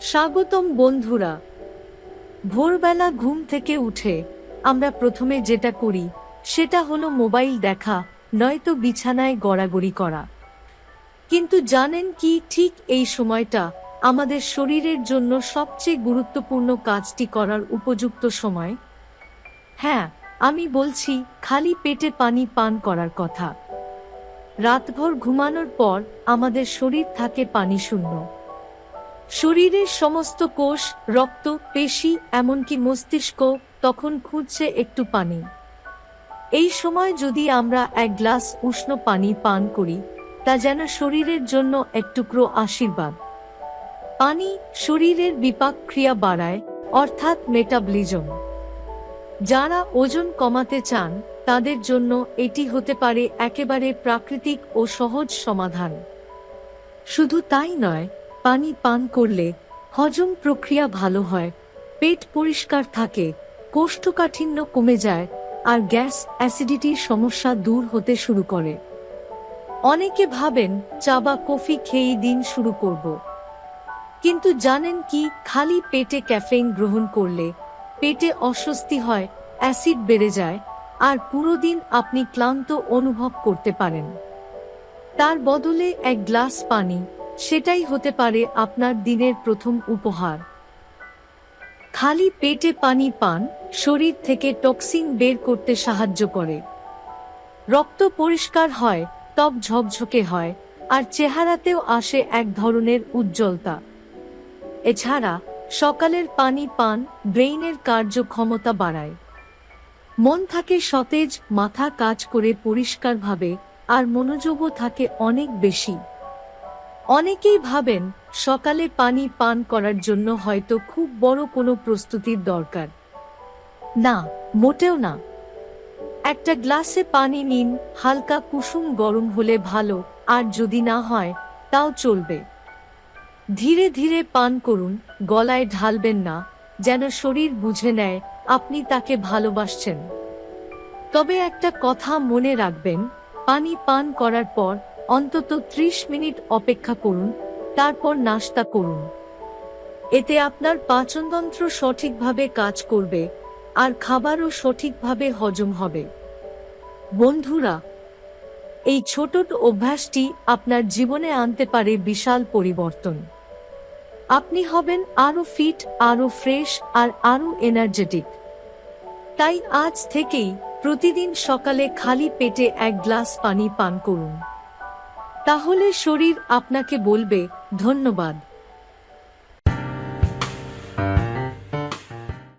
স্বাগতম বন্ধুরা। ভোরবেলা ঘুম থেকে উঠে আমরা প্রথমে যেটা করি, সেটা হলো মোবাইল দেখা, নয়তো বিছানায় গড়াগড়ি করা। কিন্তু জানেন কি, ঠিক এই সময়টা আমাদের শরীরের জন্য সবচেয়ে গুরুত্বপূর্ণ কাজটি করার উপযুক্ত সময়? হ্যাঁ আমি বলছি, খালি পেটে পানি পান করার কথা। রাতভর ঘুমানোর পর আমাদের শরীর থাকে পানি শূন্য শরীরের সমস্ত কোষ, রক্ত, পেশি, এমনকি মস্তিষ্ক তখন খুঁজছে একটু পানি। এই সময় যদি আমরা এক গ্লাস উষ্ণ পানি পান করি, তা যেন শরীরের জন্য এক টুকরো আশীর্বাদ। পানি শরীরের বিপাক ক্রিয়া বাড়ায়, অর্থাৎ মেটাবলিজম। যারা ওজন কমাতে চান, তাদের জন্য এটি হতে পারে একেবারে প্রাকৃতিক ও সহজ সমাধান। শুধু তাই নয় পানি পান করলে হজম প্রক্রিয়া ভালো হয়, পেট পরিষ্কার থাকে, কোষ্ঠকাঠিন্য কমে যায় আর গ্যাস অ্যাসিডিটির সমস্যা দূর হতে শুরু করে। অনেকে ভাবেন চা বা কফি খেয়েই দিন শুরু করব। কিন্তু জানেন কি, খালি পেটে ক্যাফেইন গ্রহণ করলে পেটে অস্বস্তি হয়, অ্যাসিড বেড়ে যায় আর পুরো দিন আপনি ক্লান্ত অনুভব করতে পারেন। তার বদলে এক গ্লাস পানি সেটাই হতে পারে আপনার দিনের প্রথম উপহার। খালি পেটে পানি পান, শরীর থেকে টক্সিন বের করতে সাহায্য করে। রক্ত পরিষ্কার হয়, ত্বক ঝকঝকে হয়, আর চেহারাতেও আসে এক ধরনের উজ্জ্বলতা। এছাড়া, সকালের পানি পান, ব্রেইনের কার্যক্ষমতা বাড়ায়। মন থাকে সতেজ, মাথা কাজ করে পরিষ্কারভাবে, আর মনোযোগও থাকে অনেক বেশি। অনেকেই ভাবেন সকালে পানি পান করার জন্য হয়তো খুব বড় কোনো প্রস্তুতির দরকার। না, মোটেও না। একটা গ্লাসে পানি নিন, হালকা কুসুম গরম হলে ভালো, আর যদি না হয়, তাও চলবে। ধীরে ধীরে পান করুন, গলায় ঢালবেন না, যেন শরীর বুঝে নেয় আপনি তাকে ভালোবাসছেন। তবে একটা কথা মনে রাখবেন, পানি পান করার পর অন্তত ত্রিশ মিনিট অপেক্ষা করুন, তারপর নাস্তা করুন। এতে আপনার পাচনতন্ত্র সঠিকভাবে কাজ করবে, আর খাবারও সঠিকভাবে হজম হবে। বন্ধুরা, এই ছোট অভ্যাসটি আপনার জীবনে আনতে পারে বিশাল পরিবর্তন। আপনি হবেন আরও ফিট, আরও ফ্রেশ, আর আরও এনার্জেটিক। তাই আজ থেকেই প্রতিদিন সকালে খালি পেটে এক গ্লাস পানি পান করুন। তাহলে শরীর আপনাকে বলবে ধন্যবাদ।